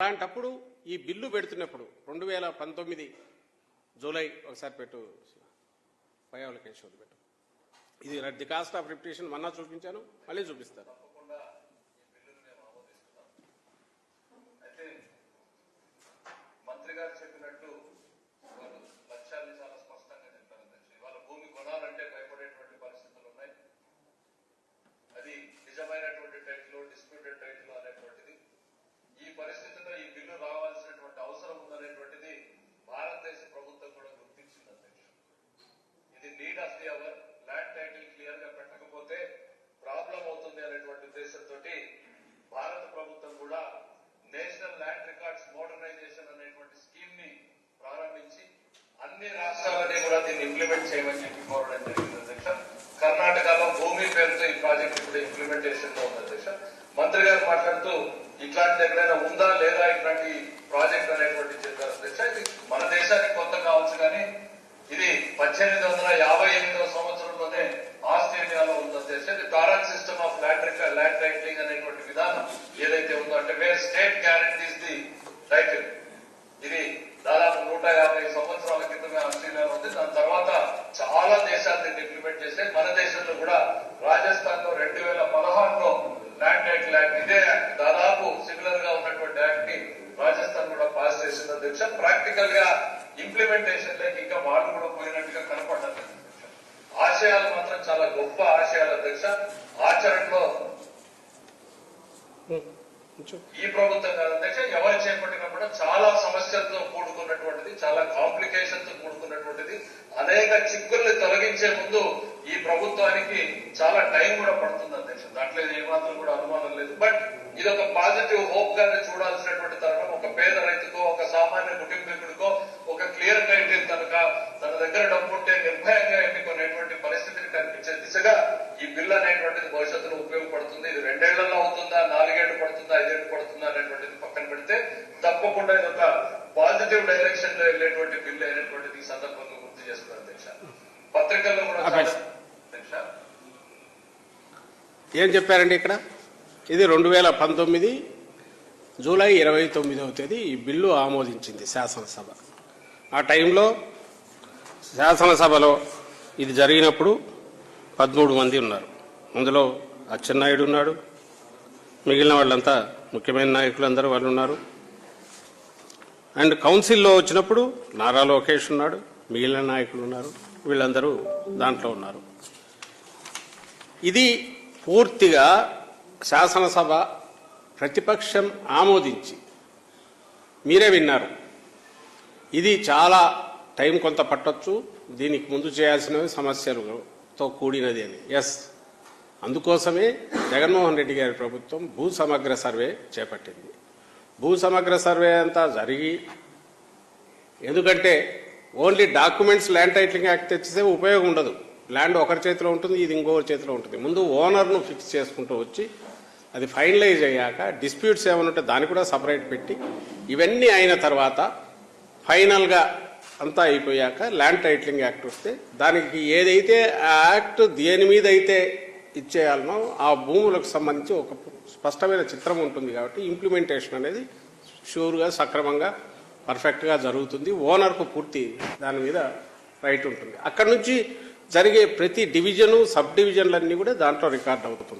అలాంటప్పుడు ఈ బిల్లు పెడుతున్నప్పుడు రెండు వేల పంతొమ్మిది జూలై ఒకసారి పెట్టు పయావుల పెట్టు. ఇది ది కాస్ట్ ఆఫ్ రిపిటేషన్ మొన్న చూపించాను మళ్ళీ చూపిస్తాను అయితే మంత్రి గారు చెప్పినట్టు వాళ్ళు లక్ష్యాన్ని చాలా స్పష్టంగా చెప్పారు అధ్యక్ష ఇవాళ భూమి కొనాలంటే భయపడేటువంటి పరిస్థితులు ఉన్నాయి అది నిజమైనటువంటి టైటిల్ డిస్ప్యూటెడ్ టైటిల్ అనేటువంటిది ఈ పరిస్థితిలో ఈ బిల్లు రావాల్సినటువంటి అవసరం ఉందనేటువంటిది భారతదేశ ప్రభుత్వం కూడా గుర్తించింది అధ్యక్ష ఇది need of the our land title క్లియర్గా పెట్టకపోతే ప్రాబ్లం అవుతుంది అనేటువంటి ఉద్దేశంతో భారత ప్రభుత్వం కూడా నేషనల్ ల్యాండ్ రికార్డ్స్ మోడర్నైజేషన్ అనేటువంటి స్కీమ్ని ప్రారంభించి అన్ని రాష్ట్రాలని కూడా దీన్ని ఇంప్లిమెంట్ చేయమని చెప్పి కోరడం జరిగింది అధ్యక్ష. కర్ణాటకలో భూమి పేరుతో ఈ ప్రాజెక్ట్ ఇప్పుడు ఇంప్లిమెంటేషన్లో ఉంది అధ్యక్ష. మంత్రి గారు మాట్లాడుతూ ఇట్లాంటి ఎక్కడైనా ఉందా లేదా ఇట్లాంటి ప్రాజెక్ట్ అనేటువంటి చెప్పారు అధ్యక్ష ఇది మన దేశానికి కొత్త కావచ్చు కానీ ఇది పద్దెనిమిది వందల యాభై ఎనిమిదవ సంవత్సరంలోనే ఆస్ట్రేలియాలో ఉంది అధ్యక్ష ఇది Torrens system of land land titling అనేటువంటి విధానం ఏదైతే ఉందో అంటే where state guarantees the title ఇది దాదాపు నూట యాభై సంవత్సరాల క్రితమే ఆస్ట్రేలియాలో ఉంది. దాని తర్వాత చాలా దేశాలు దీన్ని ఇంప్లిమెంట్ చేస్తే మన దేశంలో కూడా రాజస్థాన్లో రెండు వేల పదహారులో ల్యాండ్ టైటిల్ యాక్ట్ ఇదే దాదాపు సిమిలర్గా ఉన్నటువంటి యాక్ట్ని రాజస్థాన్ కూడా పాస్ చేసింది అధ్యక్ష. ప్రాక్టికల్గా ఇంప్లిమెంటేషన్ లేక ఇంకా వాళ్ళు కూడా పోయినట్టుగా కనపడ్డది ఆశయాలు మాత్రం చాలా గొప్ప ఆశయాలు అధ్యక్ష. ఆచరణలో ఈ ప్రభుత్వం కాదంటే ఎవరు చేపట్టినా కూడా చాలా సమస్యలతో కూడుకున్నటువంటిది చాలా కాంప్లికేషన్తో కూడుకున్నటువంటిది అనేక చిక్కుల్ని తొలగించే ముందు ఈ ప్రభుత్వానికి చాలా టైం కూడా పడుతుంది అధ్యక్ష. దాంట్లో ఏమాత్రం కూడా అనుమానం లేదు. బట్ ఇది ఒక పాజిటివ్ హోప్ గానే చూడాల్సినటువంటి తరుణం. ఒక పేద రైతుకో ఒక సామాన్య కుటుంబీకుడికో ఒక క్లియర్ టైటిల్ కనుక తన దగ్గర డబ్బు ఉంటే నిర్భయంగా ఎన్నుకునేటువంటి పరిస్థితిని కనిపించే దిశగా ఈ బిల్ అనేటువంటిది భవిష్యత్తులో ఉపయోగపడుతుంది. ఇది రెండేళ్ళలో పడుతుందా ఐదేళ్ళు పడుతుందా అనేటువంటిది పక్కన పెడితే తప్పకుండా ఇది ఒక పాజిటివ్ డైరెక్షన్లో వెళ్ళేటువంటి బిల్ అనేటువంటిది ఈ సందర్భంగా గుర్తు చేస్తున్నారు అధ్యక్ష. పత్రికల్లో కూడా. అధ్యక్ష. ఏం చెప్పారండి ఇక్కడ? ఇది రెండు వేల పంతొమ్మిది జూలై ఇరవై తొమ్మిదవ తేదీ ఈ బిల్లు ఆమోదించింది శాసనసభ. ఆ టైంలో శాసనసభలో ఇది జరిగినప్పుడు పదమూడు మంది ఉన్నారు. అందులో అచ్చెన్నాయుడు ఉన్నాడు మిగిలిన వాళ్ళంతా ముఖ్యమైన నాయకులందరూ వాళ్ళు ఉన్నారు. అండ్ కౌన్సిల్లో వచ్చినప్పుడు నారా లోకేష్ ఉన్నాడు మిగిలిన నాయకులు ఉన్నారు వీళ్ళందరూ దాంట్లో ఉన్నారు. ఇది పూర్తిగా శాసనసభ ప్రతిపక్షం ఆమోదించి మీరే విన్నారు. ఇది చాలా టైం కొంత పట్టొచ్చు దీనికి ముందు చేయాల్సినవి సమస్యలతో కూడినది అని. ఎస్ అందుకోసమే జగన్మోహన్ రెడ్డి గారి ప్రభుత్వం భూ సమగ్ర సర్వే చేపట్టింది. భూ సమగ్ర సర్వే అంతా జరిగి ఎందుకంటే only documents land titling act తెచ్చితే ఉపయోగం ఉండదు. ల్యాండ్ ఒకరి చేతిలో ఉంటుంది ఇది ఇంకొకరి చేతిలో ఉంటుంది. ముందు ఓనర్ను ఫిక్స్ చేసుకుంటూ వచ్చి అది ఫైనలైజ్ అయ్యాక డిస్ప్యూట్స్ ఏమైనా ఉంటే దాన్ని కూడా సపరేట్ పెట్టి ఇవన్నీ అయిన తర్వాత ఫైనల్గా అంతా అయిపోయాక ల్యాండ్ టైటిలింగ్ యాక్ట్ వస్తే దానికి ఏదైతే ఆ యాక్ట్ దేని మీద అయితే ఇచ్చేయాలనో ఆ భూములకు సంబంధించి ఒక స్పష్టమైన చిత్రం ఉంటుంది కాబట్టి ఇంప్లిమెంటేషన్ అనేది షూర్గా సక్రమంగా పర్ఫెక్ట్గా జరుగుతుంది. ఓనర్కు పూర్తి దాని మీద రైట్ ఉంటుంది. అక్కడ నుంచి జరిగే ప్రతి డివిజను సబ్ డివిజన్లన్నీ కూడా దాంట్లో రికార్డ్ అవుతుంటాయి.